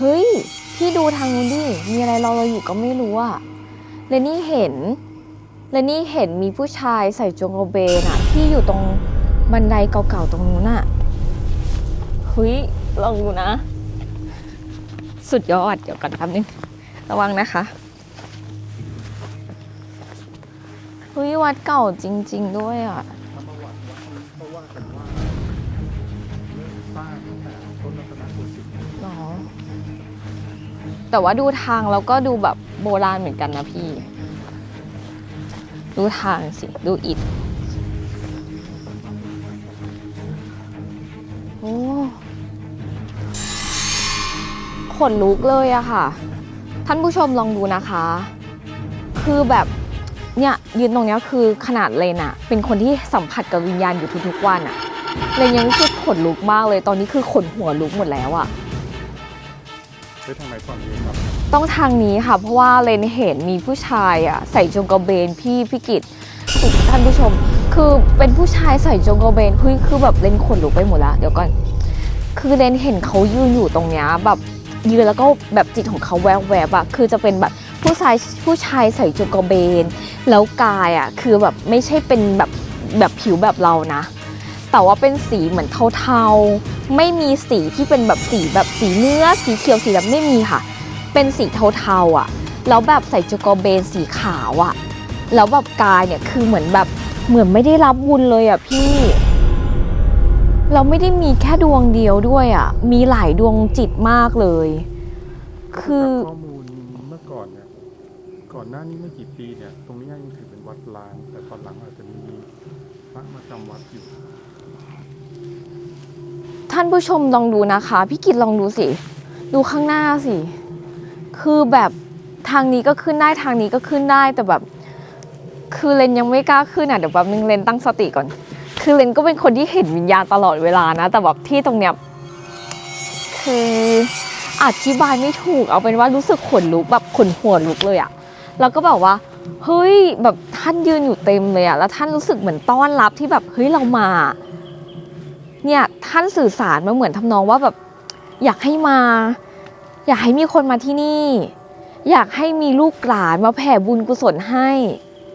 เฮ้ย พี่ดูทางนู้นดิ มีอะไรรอเราอยู่ก็ไม่รู้อะเลนนี่เห็น เลนนี่เห็นมีผู้ชายใส่จงกระเบนอะที่อยู่ตรงบันไดเก่าๆตรงนู้นอะเฮ้ย ลองดูนะ สุดยอด เดี๋ยวก่อนแป๊บนึง ระวังนะคะ เฮ้ย วัดเก่าจริง ๆ ด้วยอะ แต่ว่าดูทางแล้วก็ดูแบบโบราณเหมือนกันนะพี่ ดูทางสิ ดูอิฐโอ้ขนลุกเลยอะค่ะ ท่านผู้ชมลองดูนะคะ คือแบบเนี่ยยืนตรงเนี้ยคือขนาดเลนอะเป็นคนที่สัมผัสกับวิญญาณอยู่ทุกๆวันอะเลนยังรู้สึกขนลุกมากเลย ตอนนี้คือขนหัวลุกหมดแล้วอะ ไปทางไหนฝั่งนี้ครับต้องทางนี้ค่ะ เพราะว่าเลนเห็นมีผู้ชายอะใส่จงกระเบนพี่พิกิตท่านผู้ชม คือเป็นผู้ชายใส่จงกระเบนเฮ้ยคือแบบเลนขนลุกไปหมดละเดี๋ยวก่อน คือเลนเห็นเขายืนอยู่ตรงเนี้ยแบบยืนแล้วก็แบบจิตของเขาแวบแวบๆอะคือจะเป็นแบบผู้ชายผู้ชายใส่จงกระเบน แล้วกายอะคือแบบไม่ใช่เป็นแบบแบบผิวแบบเรานะ แต่ว่าเป็นสีเหมือนเทาๆ ไม่มีสีที่เป็นแบบสีแบบสีเนื้อ สีเขียวสีดำไม่มีค่ะ เป็นสีเทาๆอะ แล้วแบบใส่จุกอเบนสีขาวอะ แล้วแบบกายเนี่ยคือเหมือนแบบเหมือนไม่ได้รับบุญเลยอะพี่ เราไม่ได้มีแค่ดวงเดียวด้วยอะ มีหลายดวงจิตมากเลย คือ ข้อมูลเมื่อก่อนเนี่ยก่อนหน้านี้ไม่กี่ปีเนี่ย ตรงนี้ยังถือเป็นวัดล้าง แต่ตอนหลังอาจจะมีพระมาจำวัดอยู่ ท่านผู้ชมลองดูนะคะ พี่กิตลองดูสิ ดูข้างหน้าสิ คือแบบทางนี้ก็ขึ้นได้ทางนี้ก็ขึ้นได้แต่แบบ คือเลนยังไม่กล้าขึ้นอะเดี๋ยวแป๊บนึงเลนตั้งสติก่อน คือเลนก็เป็นคนที่เห็นวิญญาณตลอดเวลานะ แต่แบบที่ตรงเนี้ยคืออธิบายไม่ถูกเอาเป็นว่ารู้สึกขนลุกแบบขนหัวลุกเลยอะแล้วก็แบบว่าเฮ้ยแบบท่านยืนอยู่เต็มเลยอะแล้วท่านรู้สึกเหมือนต้อนรับที่แบบเฮ้ยเรามา เนี่ยท่านสื่อสารมาเหมือนทำนองว่าแบบอยากให้มา อยากให้มีคนมาที่นี่ อยากให้มีลูกหลานมาแผ่บุญกุศลให้